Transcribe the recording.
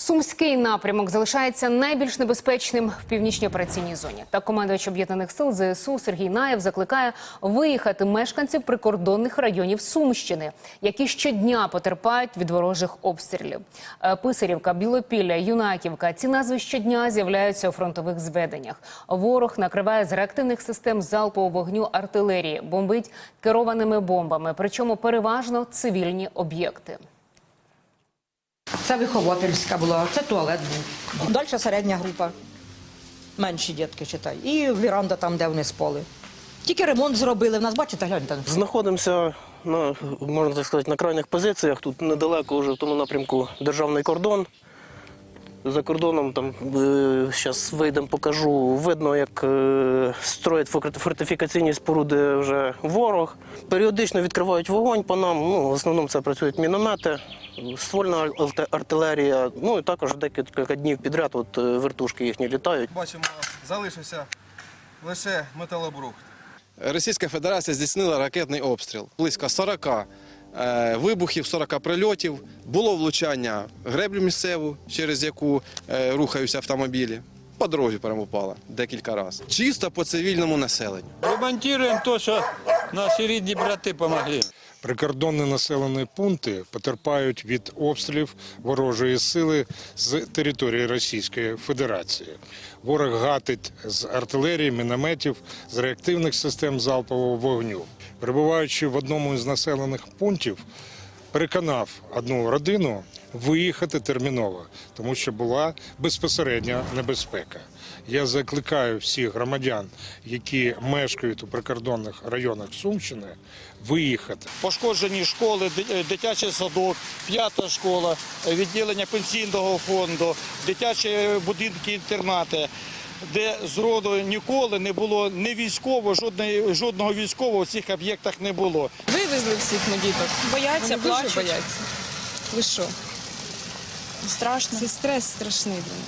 Сумський напрямок залишається найбільш небезпечним в північній операційній зоні. Так командувач об'єднаних сил ЗСУ Сергій Наєв закликає виїхати мешканців прикордонних районів Сумщини, які щодня потерпають від ворожих обстрілів. Е, Писарівка, Білопілля, Юнаківка. Ці назви щодня з'являються у фронтових зведеннях. Ворог накриває з реактивних систем залпового вогню артилерії, бомбить керованими бомбами, причому переважно цивільні об'єкти. Це виховательська була, це туалет був. Далі середня група. Менші дітки читай. І віранда там, де вони спали. Тільки ремонт зробили. В нас, бачите, гляньте. Знаходимося на можна так сказати на крайніх позиціях. Тут недалеко вже в тому напрямку державний кордон. За кордоном там зараз вийдемо, покажу. Видно, як е, строять фортифікаційні споруди вже ворог. Періодично відкривають вогонь по нам. Ну, в основному це працюють міномети, ствольна артилерія. Ну і також декілька днів підряд от е, вертушки їхні літають. Бачимо, залишився лише металобрухт. Російська Федерація здійснила ракетний обстріл. Близько 40 е, вибухів, 40 прильотів. Було влучання греблю місцеву, через яку е, рухаються автомобілі. По дорозі перемопала декілька разів. Чисто по цивільному населенню. Ремонтуємо те, що наші рідні брати допомогли. Прикордонні населені пункти потерпають від обстрілів ворожої сили з території Російської Федерації. Ворог гатить з артилерії, мінометів, з реактивних систем залпового вогню. Перебуваючи в одному із населених пунктів, переконав одну родину виїхати терміново, тому що була безпосередня небезпека. Я закликаю всіх громадян, які мешкають у прикордонних районах Сумщини, виїхати. Пошкоджені школи, дитячий садок, п'ята школа, відділення пенсійного фонду, дитячі будинки, інтернати, де зроду ніколи не було ні військового, жодної, жодного військового в цих об'єктах не було. Вивезли всіх ми діток. Бояться, плачуть. бояться. Ви що? Страшно. Це стрес страшний. для них.